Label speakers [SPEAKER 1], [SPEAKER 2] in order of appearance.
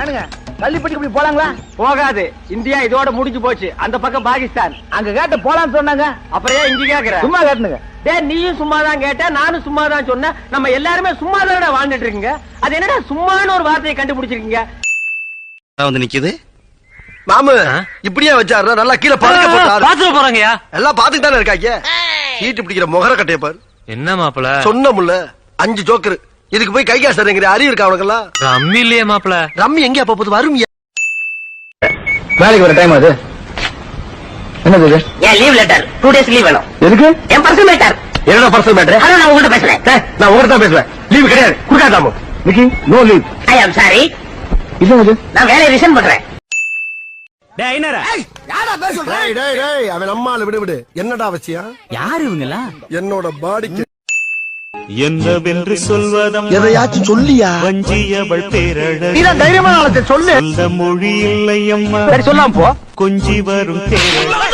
[SPEAKER 1] ஏனுங்க கள்ளிப்பட்டி இப்படி போலாங்களா?
[SPEAKER 2] போகாது. இந்தியா இதோட முடிஞ்சு போச்சு. அந்த பக்கம் பாகிஸ்தான்.
[SPEAKER 1] அங்க கேட்ட போலான்னு சொன்னாங்க.
[SPEAKER 2] அப்புறம் ஏன் இங்க கேக்குற?
[SPEAKER 1] சும்மா கேட்டுனுங்க.
[SPEAKER 2] டேய் நீயும் சும்மா தான் கேட்ட நானும் சும்மா தான் சொன்னேன் நம்ம எல்லாருமே சும்மா தான் வாழ்ந்துட்டு இருக்கீங்க? அது என்னடா சும்மான்னு ஒரு வார்த்தையை கண்டுபிடிச்சிருக்கீங்க?
[SPEAKER 3] வந்து நிக்குது?
[SPEAKER 4] மாமு இப்படியே வச்சாரு நல்லா கீழே பறக்க போட்டாரு.
[SPEAKER 5] பாத்துட்டு போறாங்கயா
[SPEAKER 4] எல்லாம் பாத்துட்டு தானே இருக்காங்க? சீட்டு பிடிக்கிற முகர கட்டைய பாரு.
[SPEAKER 5] என்ன மாப்பிள
[SPEAKER 4] சொன்னமுல்ல அஞ்சு ஜோக்கர். இதுக்கு போய் கை காசு அறிஞர் அறிவு இருக்கா அவனுக்கெல்லாம்
[SPEAKER 5] ரம்மி இல்லையே மாப்பிள.
[SPEAKER 4] ரம்மி எங்க அப்ப போது வரும்
[SPEAKER 1] வேலைக்கு வர டைம் அது என்னது இது?
[SPEAKER 6] ஏன் leave letter two days leave வேணும்.
[SPEAKER 1] எதுக்கு?
[SPEAKER 6] என் பர்சனல் மேட்டர்
[SPEAKER 4] என்னோட பர்சனல்
[SPEAKER 6] அதான் நான் உங்ககிட்ட பேசுறேன்.
[SPEAKER 4] நான் உங்ககிட்ட தான் பேசுவேன். லீவு கிடையாது. குடுக்காதாமோ
[SPEAKER 1] நிக்கி no leave
[SPEAKER 6] I am sorry
[SPEAKER 1] இது இது?
[SPEAKER 6] நான் வேலையை ரிசைன் பண்றேன்.
[SPEAKER 4] டேய் டேய் டேய் அவன் அம்மால விடு விடு. என்னடா அவசியம்?
[SPEAKER 7] யாரு இவங்களா
[SPEAKER 4] என்னோட பாடிக்கு
[SPEAKER 8] என்னவென்று சொல்வதம்
[SPEAKER 4] எதையாச்சும் சொல்லியா?
[SPEAKER 8] வஞ்சியவள் பேரழகு.
[SPEAKER 1] ஆளத்தை சொல்லு.
[SPEAKER 8] சொல்ல மொழி இல்லை அம்மா
[SPEAKER 1] சரி சொல்லாம போ.
[SPEAKER 8] கொஞ்சி வரும் தேரழகு